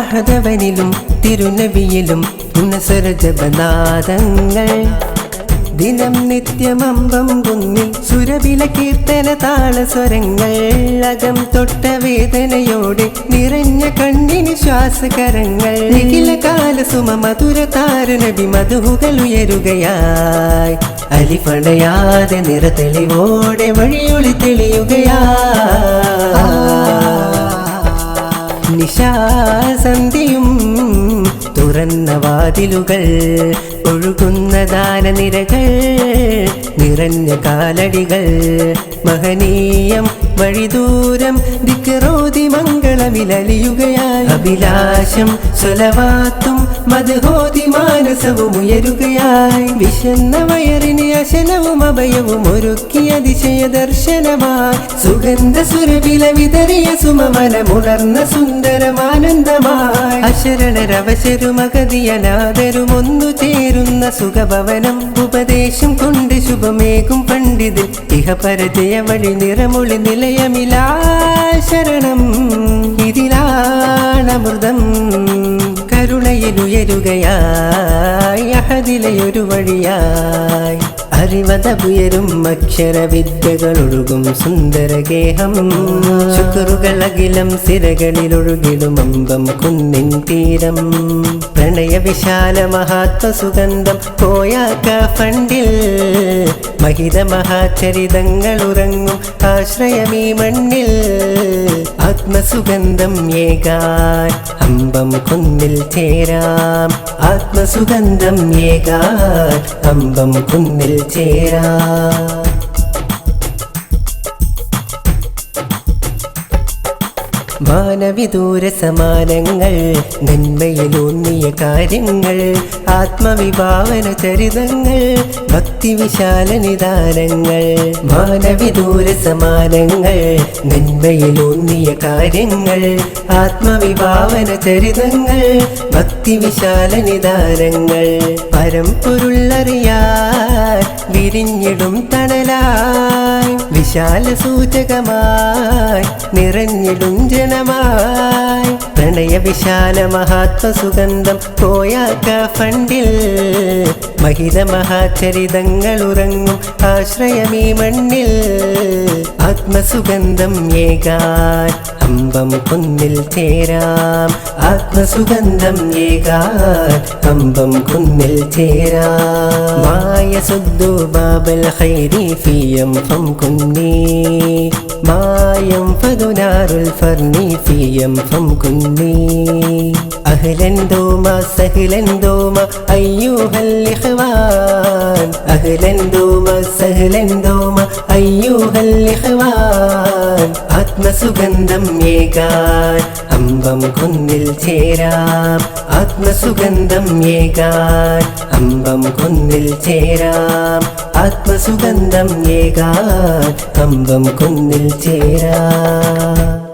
അഹദവനിലും തിരുനബിയിലും പുനസരജപനാദങ്ങൾ ദിനം നിത്യമമ്പം കുന്നി സുരവില കീർത്തന താളസ്വരങ്ങൾ അകം തൊട്ട വേദനയോടെ നിറഞ്ഞ കണ്ണിന് ശ്വാസകരങ്ങൾ. നിഖില കാല സുമ മധുര താരനബി മധുഹുകൾ ഉയരുകയായി. അലിഫണയാതെ നിറതെളിവോടെ വഴിയൊളി തെളിയുകയാ നിശാസന്ധിയും തുറന്ന വാതിലുകൾ ഒഴുകുന്ന ദാനനിരകൾ നിറഞ്ഞ കാലടികൾ മഹനീയം വഴിദൂരം ദിക്കറോതി മംഗളമിലലിയുകയായി. അഭിലാഷം സ്വലവാത്തും മധുഹോതി മാനസവും ഉയരുകയായി. വിശന്ന വയറിന് അശനവും അഭയവും ഒരുക്കിയ അതിശയ ദർശനമായി. സുഗന്ധ സുരവില വിതറിയ സുമവനമുണർന്ന സുന്ദരമാനന്ദമായി. അശരണരവശരുമകതിയനാദരും ഒന്നു ചേരുന്ന സുഖഭവനം ഉപദേശം കൊണ്ട് ശുഭമേകും പണ്ഡിതിൽ. ഇഹപരജയ വഴി നിറമൊളി നിലയമിലാ ശരണം. ഇതിലാണമൃതം. കരുണയിലുയരുകയായി അഹദിലയൊരു വഴിയായി. അറിവതപുയരും അക്ഷരവിദ്യകളൊഴുകും സുന്ദരഗേഹം. ശുക്രുകളകിലം സിരകളിലൊഴുകിടും അമ്പം കുന്നിൻ തീരം. പ്രണയവിശാല മഹാത്മ സുഗന്ധം പോയാക്ക ഫണ്ടിൽ. മഹിത മഹാചരിതങ്ങൾ ഉറങ്ങും ആശ്രയമീ മണ്ണിൽ. ആത്മസുഗന്ധം ഏകാൻ അമ്പം കുന്നിൽ ചേരാം. ആത്മസുഗന്ധം ഏകാൻ അമ്പം കുന്നിൽ ചേരാം. മാനവിദൂര സമാനങ്ങൾ നന്മയിലൂന്നിയ കാര്യങ്ങൾ ആത്മവിഭാവന ചരിതങ്ങൾ ഭക്തിവിശാല നിദാനങ്ങൾ. മാനവിദൂര സമാനങ്ങൾ നന്മയിലൂന്നിയ കാര്യങ്ങൾ ആത്മവിഭാവന ചരിതങ്ങൾ ഭക്തിവിശാല നിദാനങ്ങൾ. പരമ്പൊരുള്ളറിയാൻ വിരിഞ്ഞിടും തണലായി വിശാല സൂചകമായി നിറഞ്ഞിടും ജനമായി പ്രണയ വിശാല മഹാത്മ സുഗന്ധം പോയാക്ക ഫണ്ടിൽ മഹിത മഹാചരിതങ്ങൾ ആശ്രയമീ മണ്ണിൽ ആത്മസുഗന്ധം ഏകാൻ അമ്പം കുന്നിൽ ചേരാം. ആത്മസുഗന്ധം ഏകാൻ അമ്പം കുന്നിൽ ചേരാം. മായ സുദ്ദു ബാബൽ ഹൈരി ഫിയം ഫം കുന്നി. മായം ഫതുനാറുൽ ഫർണി ഫിയം ഫം കുന്നി. അഹ്ലൻ ദോമ സഹ്ലൻ ദോമ അയ്യൂഹൽ ഇഖ്വാൻ അഹ്ലൻ ദോമ സഹ്ലൻ ദോമ അയ്യൂഹൽ ഇഖ്വാൻ ആത്മസുഗന്ധം ഏകാൻ അമ്പം കൊന്നിൽ ചേരാം. ആത്മസുഗന്ധം ഏകാൻ അമ്പം കൊന്നിൽ ചേരാം. ആത്മസുഗന്ധം ഏകാൻ അമ്പം കൊന്നിൽ ചേരാം.